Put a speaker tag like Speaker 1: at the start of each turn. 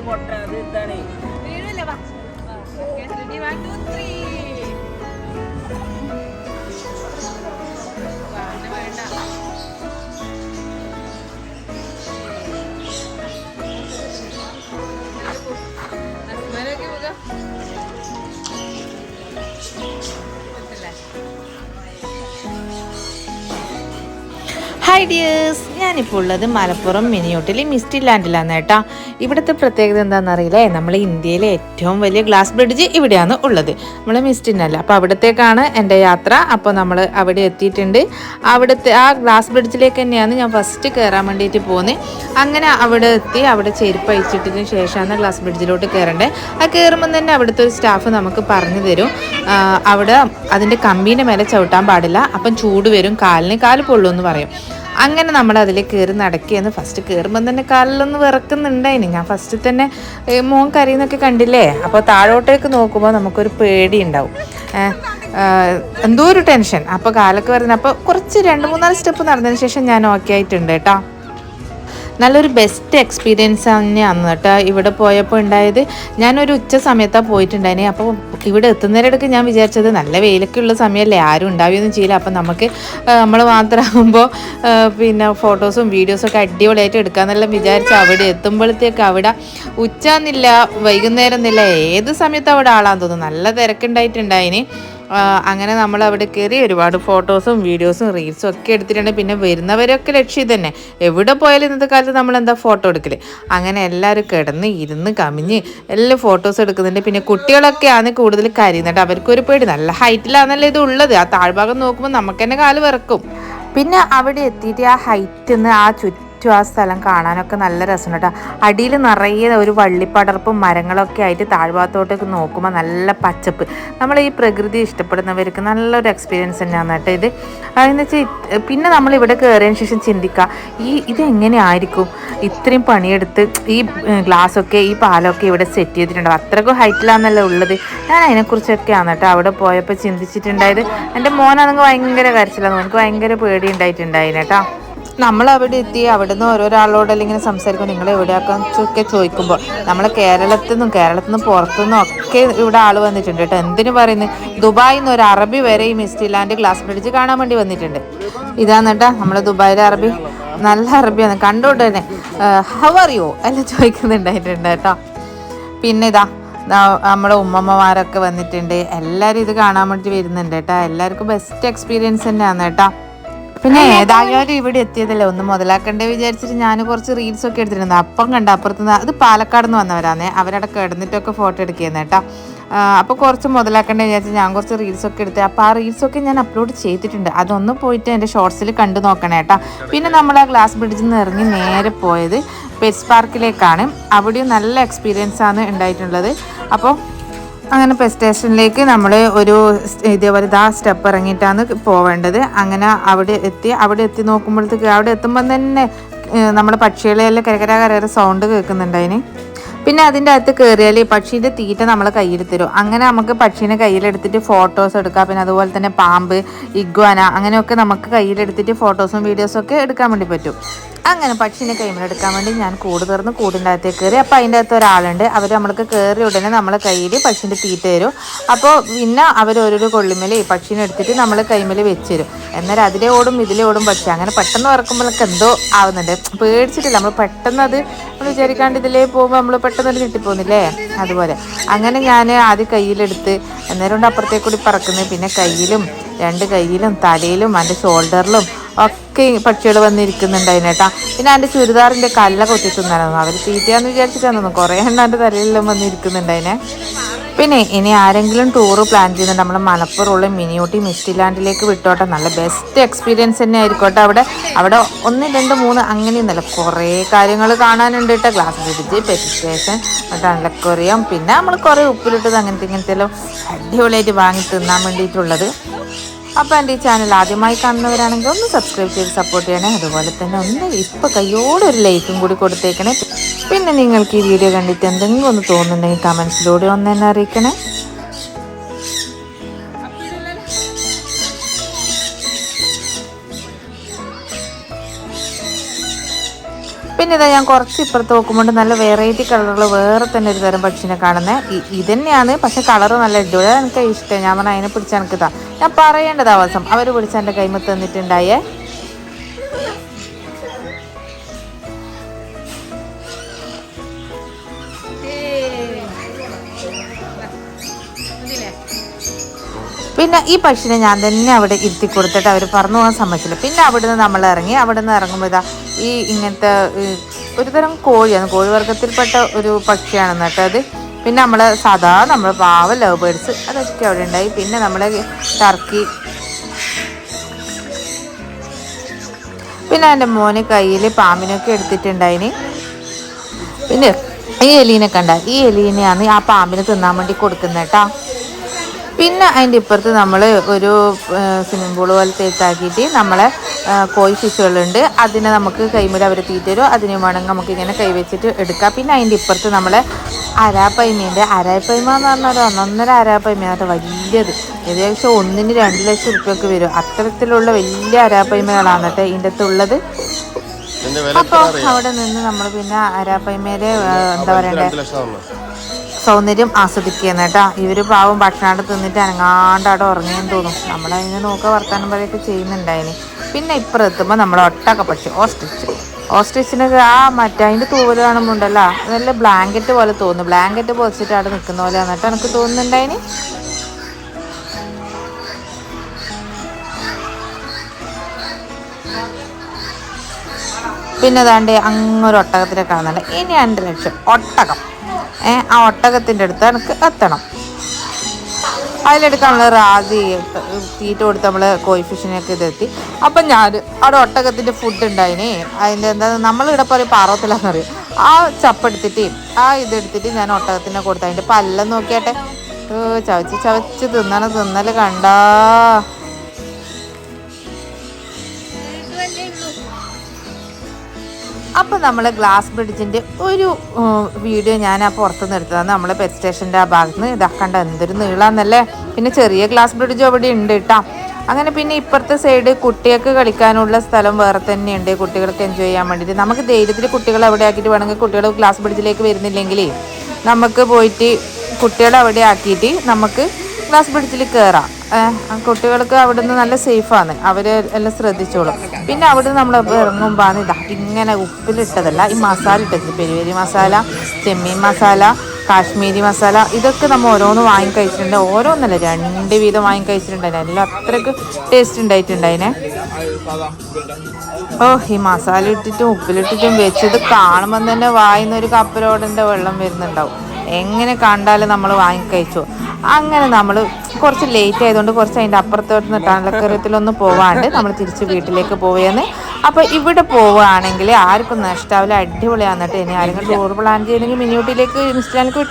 Speaker 1: പൊട്ട അത് ഇതാണ്
Speaker 2: വീഴൂല വാ. Ready one two three
Speaker 3: hi dears ഞാനിപ്പോൾ ഉള്ളത് മലപ്പുറം മിനിയൂട്ടിലെ മിസ്റ്റി ലാൻഡിലാണ് കേട്ടോ. ഇവിടുത്തെ പ്രത്യേകത എന്താണെന്നറിയില്ലേ നമ്മൾ ഇന്ത്യയിലെ ഏറ്റവും വലിയ ഗ്ലാസ് ബ്രിഡ്ജ് ഇവിടെയാണ് ഉള്ളത്. നമ്മൾ മിസ്റ്റിനല്ല. അപ്പോൾ അവിടത്തേക്കാണ് എന്റെ യാത്ര. അപ്പോൾ നമ്മൾ അവിടെ എത്തിയിട്ടുണ്ട്. അവിടുത്തെ ആ ഗ്ലാസ് ബ്രിഡ്ജിലേക്ക് തന്നെയാണ് ഞാൻ ഫസ്റ്റ് കയറാൻ വേണ്ടിയിട്ട് പോകുന്നത് അങ്ങനെ അവിടെ എത്തി അവിടെ ചെരുപ്പ് അയച്ചിട്ടതിന് ശേഷമാണ് ഗ്ലാസ് ബ്രിഡ്ജിലോട്ട് കയറേണ്ടത് ആ കയറുമ്പോൾ തന്നെ അവിടുത്തെ ഒരു സ്റ്റാഫ് നമുക്ക് പറഞ്ഞു തരും. അവിടെ അതിന്റെ കമ്പീന്റെ മേലെ ചവിട്ടാൻ പാടില്ല. അപ്പം ചൂട് വരും. കാലിന് കാൽ പൊള്ളുമെന്ന് പറയും. അങ്ങനെ നമ്മൾ അതിൽ കയറി നടക്കുകയെന്ന് ഫസ്റ്റ് കയറുമ്പോൾ തന്നെ കാലിലൊന്ന് വിറക്കുന്നുണ്ടായിന് ഞാൻ ഫസ്റ്റ് തന്നെ മോൻ കരയുന്നൊക്കെ കണ്ടില്ലേ? അപ്പോൾ താഴോട്ടേക്ക് നോക്കുമ്പോൾ നമുക്കൊരു പേടി ഉണ്ടാവും. എന്തോ ഒരു ടെൻഷൻ. അപ്പോൾ കാലൊക്കെ വരുന്നത് അപ്പോൾ കുറച്ച് രണ്ട് മൂന്നാൽ സ്റ്റെപ്പ് നടന്നതിന് ശേഷം ഞാൻ ഓക്കെ ആയിട്ടുണ്ട് കേട്ടോ. നല്ലൊരു ബെസ്റ്റ് എക്സ്പീരിയൻസ് തന്നെയാണ് കേട്ടോ. ഇവിടെ പോയപ്പോൾ ഉണ്ടായത് ഞാനൊരു ഉച്ച സമയത്താണ് പോയിട്ടുണ്ടായിന് അപ്പോൾ ഇവിടെ എത്തുന്നതിനിടയ്ക്ക് ഞാൻ വിചാരിച്ചത് നല്ല വെയിലൊക്കെ ഉള്ള സമയമല്ലേ ആരും ഉണ്ടാവുകയൊന്നും ചെയ്യില്ല. അപ്പം നമുക്ക് നമ്മൾ മാത്രമാകുമ്പോൾ പിന്നെ ഫോട്ടോസും വീഡിയോസും ഒക്കെ അടിപൊളിയായിട്ട് എടുക്കാമെന്നെല്ലാം വിചാരിച്ച് അവിടെ എത്തുമ്പോഴത്തേക്ക് അവിടെ ഉച്ച എന്നില്ല വൈകുന്നേരം എന്നില്ല ഏത് സമയത്ത് അവിടെ ആളാന്ന് തോന്നുന്നു. നല്ല തിരക്കുണ്ടായിട്ടുണ്ടായിന്. അങ്ങനെ നമ്മൾ അവിടെ കയറി ഒരുപാട് ഫോട്ടോസും വീഡിയോസും റീൽസും ഒക്കെ എടുത്തിട്ടുണ്ട്. പിന്നെ വരുന്നവരൊക്കെ ലക്ഷ്യം തന്നെ എവിടെ പോയാലും ഇന്നത്തെ കാലത്ത് നമ്മൾ എന്താ ഫോട്ടോ എടുക്കൽ? അങ്ങനെ എല്ലാവരും കിടന്ന് ഇരുന്ന് കമിഞ്ഞ് എല്ലാം ഫോട്ടോസ് എടുക്കുന്നുണ്ട്. പിന്നെ കുട്ടികളൊക്കെയാണ് കൂടുതൽ കരയുന്നുണ്ട് അവർക്കൊരു പേടി. നല്ല ഹൈറ്റിലാണല്ലോ ഇത് ഉള്ളത്. ആ താഴ്ഭാഗം നോക്കുമ്പോൾ നമുക്ക് തന്നെ കാൽ വിറക്കും. പിന്നെ അവിടെ എത്തിയിട്ട് ആ ഹൈറ്റിൽ നിന്ന് ആ ചുറ്റും ആ സ്ഥലം കാണാനൊക്കെ നല്ല രസമുണ്ട് കേട്ടോ. അടിയിൽ നിറയെ ഒരു വള്ളിപ്പടർപ്പും മരങ്ങളൊക്കെ ആയിട്ട് താഴ്ഭാഗത്തോട്ടൊക്കെ നോക്കുമ്പോൾ നല്ല പച്ചപ്പ്. നമ്മൾ ഈ പ്രകൃതി ഇഷ്ടപ്പെടുന്നവർക്ക് നല്ലൊരു എക്സ്പീരിയൻസ് തന്നെയാണ് കേട്ടോ ഇത്. അതെന്ന് വെച്ചാൽ പിന്നെ നമ്മൾ ഇവിടെ കയറിയതിന് ശേഷം ചിന്തിക്കുക ഈ ഇതെങ്ങനെയായിരിക്കും ഇത്രയും പണിയെടുത്ത് ഈ ഗ്ലാസ്സൊക്കെ ഈ പാലൊക്കെ ഇവിടെ സെറ്റ് ചെയ്തിട്ടുണ്ട്. അത്രക്കും ഹൈറ്റിലാണെന്നല്ലേ ഉള്ളത്. ഞാൻ അതിനെക്കുറിച്ചൊക്കെയാണ് കേട്ടോ അവിടെ പോയപ്പോൾ ചിന്തിച്ചിട്ടുണ്ടായത്. എന്റെ മോനാണെങ്കിൽ ഭയങ്കര കരച്ചിലാണ് എനിക്ക് ഭയങ്കര പേടി ഉണ്ടായിട്ടുണ്ടായിരുന്നു കേട്ടോ. നമ്മൾ അവിടെ എത്തി അവിടെ നിന്ന് ഓരോരാളോട് ഇങ്ങനെ സംസാരിക്കുമ്പോൾ നിങ്ങൾ എവിടെയാക്കാന്നൊക്കെ ചോദിക്കുമ്പോൾ നമ്മൾ കേരളത്തിൽ നിന്നും കേരളത്തിൽ നിന്നും പുറത്തുനിന്നും ഒക്കെ ഇവിടെ ആൾ വന്നിട്ടുണ്ട് കേട്ടോ. എന്തിനു പറയുന്നത് ദുബായിൽ നിന്ന് ഒരു അറബി വരെ ഈ മിസ്റ്റിലാൻഡ് ഗ്ലാസ് ബ്രിഡ്ജ് കാണാൻ വേണ്ടി വന്നിട്ടുണ്ട്. ഇതാണ് കേട്ടോ നമ്മൾ ദുബായിലെ അറബി. നല്ല അറബിയാണ്. കണ്ടോണ്ട് തന്നെ. ഹവ് അറിയോ എല്ലാം ചോദിക്കുന്നുണ്ടായിട്ടുണ്ട് കേട്ടോ. പിന്നെ ഇതാ നമ്മളെ ഉമ്മമ്മമാരൊക്കെ വന്നിട്ടുണ്ട്. എല്ലാവരും ഇത് കാണാൻ വേണ്ടി വരുന്നുണ്ട് കേട്ടോ. എല്ലാവർക്കും ബെസ്റ്റ് എക്സ്പീരിയൻസ് തന്നെയാണ് കേട്ടോ. പിന്നെ ഏതായാലും ഇവിടെ എത്തിയതല്ലേ? ഒന്ന് മുതലാക്കണ്ടേ വിചാരിച്ചിട്ട് ഞാൻ കുറച്ച് റീൽസ് ഒക്കെ എടുത്തിരുന്നു അപ്പം കണ്ട അപ്പുറത്ത് അത് പാലക്കാട് നിന്ന് വന്നവരാന്നേ. അവരവിടെ കിടന്നിട്ടൊക്കെ ഫോട്ടോ എടുക്കുന്നത് കേട്ടോ. അപ്പോൾ കുറച്ച് മുതലാക്കണ്ടേ വിചാരിച്ച് ഞാൻ കുറച്ച് റീൽസ് ഒക്കെ എടുത്ത്. അപ്പോൾ ആ റീൽസ് ഒക്കെ ഞാൻ അപ്ലോഡ് ചെയ്തിട്ടുണ്ട്. അതൊന്ന് പോയിട്ട് എന്റെ ഷോർട്സിൽ കണ്ടു നോക്കണേ കേട്ടോ. പിന്നെ നമ്മൾ ആ ഗ്ലാസ് ബ്രിഡ്ജിൽ നിന്ന് ഇറങ്ങി നേരെ പോയത് പെറ്റ്സ് പാർക്കിലേക്കാണ് അവിടെയും നല്ല എക്സ്പീരിയൻസ് ആണ് ഉണ്ടായിട്ടുള്ളത്. അപ്പോൾ അങ്ങനെ ബസ് സ്റ്റേഷനിലേക്ക് നമ്മൾ ഒരു ഇതേപോലെ ദാ സ്റ്റെപ്പ് ഇറങ്ങിയിട്ടാണ് പോവേണ്ടത്. അങ്ങനെ അവിടെ എത്തി. അവിടെ എത്തി നോക്കുമ്പോഴത്തേക്ക് അവിടെ എത്തുമ്പം തന്നെ നമ്മുടെ പക്ഷികളെല്ലാം കരകര കരകര സൗണ്ട് കേൾക്കുന്നുണ്ട് അതിന് പിന്നെ അതിന്റെ അകത്ത് കയറിയാൽ പക്ഷീന്റെ തീറ്റ നമ്മൾ കയ്യിൽ തരും. അങ്ങനെ നമുക്ക് പക്ഷീനെ കയ്യിലെടുത്തിട്ട് ഫോട്ടോസ് എടുക്കാം. പിന്നെ അതുപോലെ തന്നെ പാമ്പ് ഇഗ്വാന അങ്ങനെയൊക്കെ നമുക്ക് കയ്യിലെടുത്തിട്ട് ഫോട്ടോസും വീഡിയോസും ഒക്കെ എടുക്കാൻ വേണ്ടി പറ്റും. അങ്ങനെ പക്ഷീനെ കൈമിലെടുക്കാൻ വേണ്ടി ഞാൻ കൂട് തുറന്ന് കൂടിന്റെ അകത്തേക്ക് കയറി. അപ്പോൾ അതിന്റെ അകത്ത് ഒരാളുണ്ട്. അവർ നമ്മൾക്ക് കയറി ഉടനെ നമ്മളെ കയ്യിൽ പക്ഷീന്റെ തീറ്റ തരും. അപ്പോൾ പിന്നെ അവർ ഓരോരോ കൊള്ളിമേൽ പക്ഷീനെ എടുത്തിട്ട് നമ്മൾ കൈമേൽ വെച്ച് തരും എന്നാൽ അതിലെ ഓടും ഇതിലെ ഓടും പക്ഷെ. അങ്ങനെ പെട്ടെന്ന് ഇറക്കുമ്പോഴൊക്കെ എന്തോ ആവുന്നുണ്ട്. പേടിച്ചിട്ടില്ല. നമ്മൾ പെട്ടെന്ന് അത് നമ്മൾ വിചാരിക്കാണ്ട് ഇതിലേ പോകുമ്പോൾ നമ്മൾ പെട്ടെന്ന് കിട്ടിപ്പോകുന്നില്ലേ അതുപോലെ. അങ്ങനെ ഞാൻ ആദ്യം കയ്യിലെടുത്ത് അന്നേരം കൊണ്ട് അപ്പുറത്തേക്കൂടി പറക്കുന്നത് പിന്നെ കയ്യിലും രണ്ട് കയ്യിലും തലയിലും എന്റെ ഷോൾഡറിലും ഒക്കെ പക്ഷികൾ വന്നിരിക്കുന്നുണ്ട് അതിനേട്ടാ പിന്നെ എന്റെ ചുരിദാറിന്റെ കല്ല കൊത്തി തിന്നാനൊന്നും അവർ തീറ്റയാന്ന് വിചാരിച്ചിട്ടാണ് കുറേ എണ്ണം എന്റെ തലയിലെല്ലാം വന്നിരിക്കുന്നുണ്ട് അതിനെ പിന്നെ ഇനി ആരെങ്കിലും ടൂറ് പ്ലാൻ ചെയ്യുന്നുണ്ട്. നമ്മൾ മലപ്പുറമുള്ള മിനിയൂട്ടി മിസ്റ്റിലാൻഡിലേക്ക് വിട്ടോട്ടെ. നല്ല ബെസ്റ്റ് എക്സ്പീരിയൻസ് തന്നെ ആയിരിക്കോട്ടെ അവിടെ. അവിടെ ഒന്ന് രണ്ട് മൂന്ന് അങ്ങനെയൊന്നുമല്ല കുറേ കാര്യങ്ങൾ കാണാനുണ്ട് കേട്ടോ. ഗ്ലാസ് ബ്രിഡ്ജ് പെറ്റ് സ്റ്റേഷൻ പിന്നെ നമ്മൾ കുറേ ഉപ്പിലിട്ടത് അങ്ങനത്തെ ഇങ്ങനത്തെ എല്ലാം അടിപൊളിയായിട്ട് വാങ്ങി തിന്നാൻ വേണ്ടിയിട്ടുള്ളത്. അപ്പോൾ എന്റെ ഈ ചാനൽ ആദ്യമായി കാണുന്നവരാണെങ്കിൽ ഒന്ന് സബ്സ്ക്രൈബ് ചെയ്ത് സപ്പോർട്ട് ചെയ്യണേ. അതുപോലെ തന്നെ ഒന്ന് ഇപ്പോൾ കയ്യോടെ ഒരു ലൈക്കും കൂടി കൊടുത്തേക്കണേ. പിന്നെ നിങ്ങൾക്ക് ഈ വീഡിയോ കണ്ടിട്ട് എന്തെങ്കിലും ഒന്ന് തോന്നുന്നുണ്ടെങ്കിൽ കമൻസിലൂടെ ഒന്ന് എന്നെ അറിയിക്കണേ. പിന്നെ ഇതാ ഞാൻ കുറച്ച് ഇപ്പുറത്ത് നോക്കുമ്പോൾ നല്ല വെറൈറ്റി കളറുകൾ വേറെ തന്നെ ഒരു തരം പക്ഷിനെ കാണുന്നത് ഇത് തന്നെയാണ് പക്ഷെ കളറ് നല്ല അടിപൊളി. അത് എനിക്ക് ഇഷ്ടം. ഞാൻ പറഞ്ഞാൽ അതിനെ പിടിച്ച് എനിക്ക് താ ഞാൻ പറയേണ്ട ദിവസം അവർ പിടിച്ച് എന്റെ കൈമ തന്നിട്ടുണ്ടായേ. പിന്നെ ഈ പക്ഷിനെ ഞാൻ തന്നെ അവിടെ ഇരുത്തി കൊടുത്തിട്ട് അവർ പറന്നു പോകാൻ സമ്മതിച്ചില്ല. പിന്നെ അവിടുന്ന് നമ്മൾ ഇറങ്ങി. അവിടുന്ന് ഇറങ്ങുമ്പോൾ ഇതാ ഈ ഇങ്ങനത്തെ ഒരുതരം ഒരു തരം കോഴിയാണ് കോഴി വർഗത്തിൽപ്പെട്ട ഒരു പക്ഷിയാണെന്ന് കേട്ടോ അത്. പിന്നെ നമ്മൾ സാധാ നമ്മൾ പാവ ലവ് ബേഡ്സ് അതൊക്കെ അവിടെ ഉണ്ടായി. പിന്നെ നമ്മളെ ടർക്കി പിന്നെ എന്റെ മോന് കയ്യിൽ പാമ്പിനൊക്കെ എടുത്തിട്ടുണ്ടായിന്. പിന്നെ ഈ എലീനെ കണ്ട ഈ എലീനെയാണ് ആ പാമ്പിന് തിന്നാൻ വേണ്ടി കൊടുക്കുന്നത് കേട്ടോ. പിന്നെ അതിന്റെ ഇപ്പുറത്ത് നമ്മൾ ഒരു സ്വിമ്മിംഗ് പൂൾ പോലത്തെ ഇട്ടാക്കിയിട്ട് നമ്മളെ കോഴി ഫിഷുകളുണ്ട് അതിനെ നമുക്ക് കൈമിൽ അവർ തീറ്റ തരും. അതിന് വേണമെങ്കിൽ നമുക്ക് ഇങ്ങനെ കൈവച്ചിട്ട് എടുക്കാം. പിന്നെ അതിന്റെ ഇപ്പുറത്ത് നമ്മളെ അരാപ്പൈമീന്റെ അരാപ്പൈമ എന്ന് പറഞ്ഞാൽ ഒന്നൊന്നര ഒന്നൊന്നര അരാപ്പൈമയാണ് വലിയത്. ഏകദേശം ഒന്നിന് രണ്ട് ലക്ഷം റുപ്യൊക്കെ വരും. അത്തരത്തിലുള്ള വലിയ അരാപ്പൈമകളാണ് കേട്ടോ
Speaker 1: ഇതിന്റെ അകത്തുള്ളത്
Speaker 3: അപ്പോൾ അവിടെ നിന്ന് നമ്മൾ പിന്നെ അരാപ്പൈമേലെ എന്താ പറയണ്ടേ? സൗന്ദര്യം ആസ്വദിക്കുകയെന്ന് കേട്ടോ. ഇവർ പാവം ഭക്ഷണം തിന്നിട്ട് അനങ്ങാണ്ട് അവിടെ ഉറങ്ങിയെന്ന് തോന്നും. നമ്മളതിനെ നോക്കുക വർത്താനം പറയൊക്കെ ചെയ്യുന്നുണ്ടായിന്. പിന്നെ ഇപ്പുറം എത്തുമ്പോൾ നമ്മൾ ഒട്ടക പക്ഷി ഓസ്ട്രിച്ച്. ഓസ്ട്രിച്ചിന് ആ മറ്റേ അതിന്റെ തൂവൽ കാണുമ്പോൾ ഉണ്ടല്ലോ നല്ല ബ്ലാങ്കറ്റ് പോലെ തോന്നുന്നു ബ്ലാങ്കറ്റ് പൊതിച്ചിട്ട് അവിടെ നിൽക്കുന്ന പോലെ എന്നിട്ട് എനിക്ക് തോന്നുന്നുണ്ടായിന്? പിന്നെ അതാണ്ട് അങ്ങൊരു ഒട്ടകത്തിനെ കാണുന്നുണ്ട്. ഇനി രണ്ട് ലക്ഷം. ഒട്ടകം. ഏ ആ ഒട്ടകത്തിന്റെ അടുത്ത് എനിക്ക് എത്തണം. അതിലെടുക്കാൻ നമ്മൾ റാസി തീറ്റ കൊടുത്ത് നമ്മൾ കോയി ഫിഷിനെയൊക്കെ ഇതെത്തി. അപ്പം ഞാൻ അവിടെ ഒട്ടകത്തിന്റെ ഫുഡ് ഉണ്ടായിന് അതിന്റെ എന്താ നമ്മളിവിടെ പറയും പാറത്തിലാന്ന് പറയും ആ ചപ്പെടുത്തിട്ട് ആ ഇതെടുത്തിട്ട് ഞാൻ ഒട്ടകത്തിനെ കൊടുത്തു അതിന്റെ പല്ലം നോക്കിയാട്ടെ. ചവച്ച് ചവച്ച് തിന്നണം തിന്നൽ കണ്ടാ. അപ്പോൾ നമ്മൾ ഗ്ലാസ് ബ്രിഡ്ജിന്റെ ഒരു വീഡിയോ ഞാൻ ആ പുറത്തുനിന്ന് എടുത്തതാണ്. നമ്മൾ പെറ്റ് സ്റ്റേഷന്റെ ആ ഭാഗത്ത് നിന്ന് ഇതാക്കണ്ട എന്തൊരു നീളാന്നല്ലേ? പിന്നെ ചെറിയ ഗ്ലാസ് ബ്രിഡ്ജ് അവിടെ ഉണ്ട് കേട്ടോ അങ്ങനെ പിന്നെ ഇപ്പുറത്തെ സൈഡ് കുട്ടികൾക്ക് കളിക്കാനുള്ള സ്ഥലം വേറെ തന്നെയുണ്ട്. കുട്ടികൾക്ക് എൻജോയ് ചെയ്യാൻ വേണ്ടിയിട്ട്. നമുക്ക് ധൈര്യത്തിൽ കുട്ടികളെ അവിടെ ആക്കിയിട്ട് വേണമെങ്കിൽ കുട്ടികൾ ഗ്ലാസ് ബ്രിഡ്ജിലേക്ക് വരുന്നില്ലെങ്കിൽ നമുക്ക് പോയിട്ട് കുട്ടികളെ അവിടെ ആക്കിയിട്ട് നമുക്ക് ഗ്ലാസ് ബ്രിഡ്ജിൽ കയറാം കുട്ടികൾക്ക് അവിടുന്ന് നല്ല സേഫാണ്. അവർ എല്ലാം ശ്രദ്ധിച്ചോളും. പിന്നെ അവിടുന്ന് നമ്മൾ ഇറങ്ങുമ്പോൾ ഇതാ ഇങ്ങനെ ഉപ്പിലിട്ടതല്ല ഈ മസാല ഇട്ടത് പെരുവേരി മസാല ചെമ്മീൻ മസാല കാശ്മീരി മസാല ഇതൊക്കെ നമ്മൾ ഓരോന്ന് വാങ്ങി കഴിച്ചിട്ടുണ്ട് ഓരോന്നല്ല രണ്ട് വീതം വാങ്ങി കഴിച്ചിട്ടുണ്ടായിരുന്നു എല്ലാം അത്രയ്ക്ക് ടേസ്റ്റ് ഉണ്ടായിട്ടുണ്ടായിനെ. ഓ ഈ മസാല ഇട്ടിട്ടും ഉപ്പിലിട്ടിട്ടും വെച്ചത് കാണുമ്പോൾ തന്നെ വായിന്ന് ഒരു കപ്പലോടന്റെ വെള്ളം വരുന്നുണ്ടാവും. എങ്ങനെ കണ്ടാലും നമ്മൾ വാങ്ങി കഴിച്ചു അങ്ങനെ നമ്മൾ കുറച്ച് ലേറ്റ് ആയതുകൊണ്ട് കുറച്ച് അതിന്റെ അപ്പുറത്തോട്ട് നിട്ടാണലക്കരത്തിലൊന്നും പോവാണ്ട് നമ്മൾ തിരിച്ച് വീട്ടിലേക്ക് പോവുകയെന്ന് അപ്പോൾ ഇവിടെ പോവുകയാണെങ്കിൽ ആർക്കും നഷ്ടാവില്ല അടിപൊളിയാന്നിട്ട് ഇനി ആരെങ്കിലും ടൂർ പ്ലാൻ ചെയ്യണമെങ്കിൽ മിനിയൂട്ടിയിലേക്ക് ഇൻസ്റ്റാലേക്ക് വിട്ട്